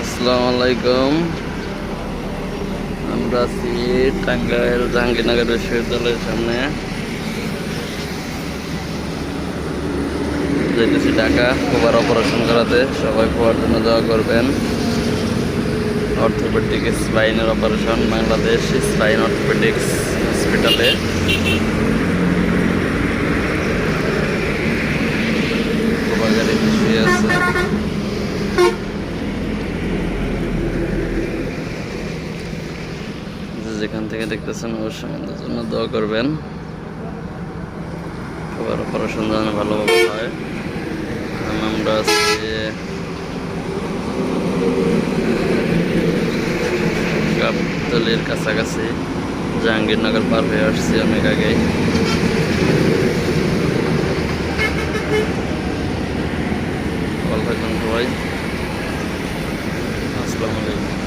আসসালামু আলাইকুম। আমরা আছি টাঙ্গাইল জাহাঙ্গীরনগর বিশ্ববিদ্যালয়ের সামনে। যেতেছি ঢাকা কোবার অপারেশন করাতে। সবাই কোয়ার জন্য দোয়া করবেন। Orthopaedic স্পাইনের operation Bangladesh spine orthopaedics hospital কোবার গাড়ি শুয়ে আছে যে যেখান থেকে দেখতেছেন অবশ্যই আমাদের জন্য দোয়া করবেন। সবার অপারেশন যেন ভালোভাবে হয়। আমরা আজকে গাবতলির কাছাকাছি জাহাঙ্গীরনগর পার হয়ে আসছি অনেক আগেই ভালো থাকবেন সবাই। আসসালামু আলাইকুম।